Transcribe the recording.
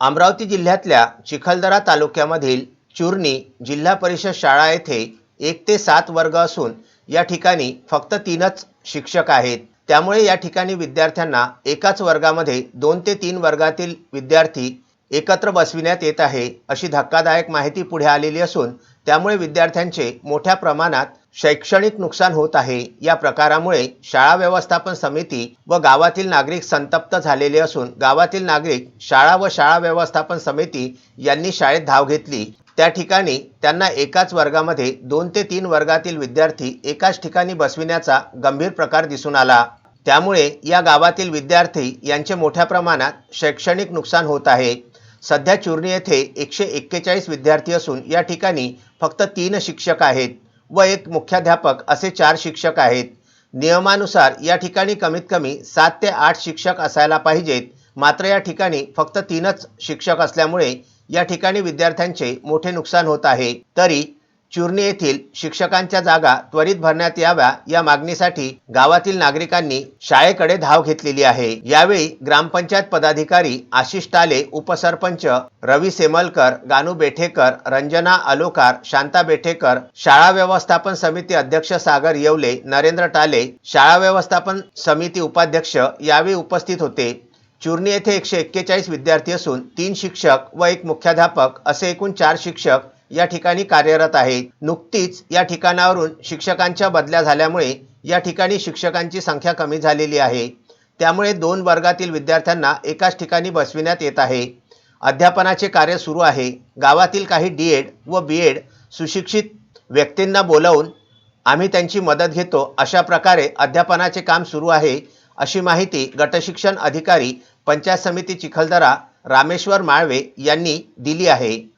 अमरावती जिल्ह्यातल्या चिखलदरा तालुक्यामधील चुर्णी जिल्हा परिषद शाळा येथे एक ते सात वर्ग असून या ठिकाणी फक्त तीनच शिक्षक आहेत. त्यामुळे या ठिकाणी विद्यार्थ्यांना एकाच वर्गामध्ये दोन ते तीन वर्गातील विद्यार्थी एकत्र बसविण्यात येत आहे अशी धक्कादायक माहिती पुढे आलेली असून त्यामुळे विद्यार्थ्यांचे मोठ्या प्रमाणात शैक्षणिक नुकसान होत आहे. या प्रकारामुळे शाळा व्यवस्थापन समिती व गावातील नागरिक संतप्त झालेले असून गावातील नागरिक शाळा व शाळा व्यवस्थापन समिती यांनी शाळेत धाव घेतली. त्या ठिकाणी त्यांना एकाच वर्गामध्ये दोन ते तीन वर्गातील विद्यार्थी एकाच ठिकाणी बसविण्याचा गंभीर प्रकार दिसून आला. त्यामुळे या गावातील विद्यार्थी यांचे मोठ्या प्रमाणात शैक्षणिक नुकसान होत आहे. सध्या चुर्णी येथे एकशे एक्केचाळीस विद्यार्थी असून या ठिकाणी फक्त तीन शिक्षक आहेत. व एक मुख्याध्यापक असे चार शिक्षक आहेत. नियमानुसार या ठिकाणी कमीत कमी सात ते आठ शिक्षक असायला पाहिजेत. मात्र या ठिकाणी फक्त तीनच शिक्षक असल्यामुळे या ठिकाणी विद्यार्थ्यांचे मोठे नुकसान होत आहे. तरी चुर्णी येथील शिक्षकांच्या जागा त्वरित भरण्यात याव्या या मागणीसाठी गावातील नागरिकांनी शाळेकडे धाव घेतलेली आहे. यावेळी ग्रामपंचायत पदाधिकारी आशिष टाले उपसरपंच रवी सेमलकर गानू बेठेकर रंजना अलोकार शांता बेठेकर शाळा व्यवस्थापन समिती अध्यक्ष सागर येवले नरेंद्र टाले शाळा व्यवस्थापन समिती उपाध्यक्ष यावेळी उपस्थित होते. चुर्णी येथे एकशे एक्केचाळीस विद्यार्थी असून तीन शिक्षक व एक मुख्याध्यापक असे एकूण चार शिक्षक या ठिकाणी कार्यरत आहेत. नुकतीच या ठिकाणावरून शिक्षकांच्या बदल्या झाल्यामुळे या ठिकाणी शिक्षकांची संख्या कमी झालेली आहे. त्यामुळे दोन वर्गातील विद्यार्थ्यांना एकाच ठिकाणी बसविण्यात येत आहे. अध्यापनाचे कार्य सुरू आहे. गावातील काही डी एड व बी एड सुशिक्षित व्यक्तींना बोलावून आम्ही त्यांची मदत घेतो. अशा प्रकारे अध्यापनाचे काम सुरू आहे. अशी माहिती गटशिक्षण अधिकारी पंचायत समिती चिखलदरा रामेश्वर माळवे यांनी दिली आहे.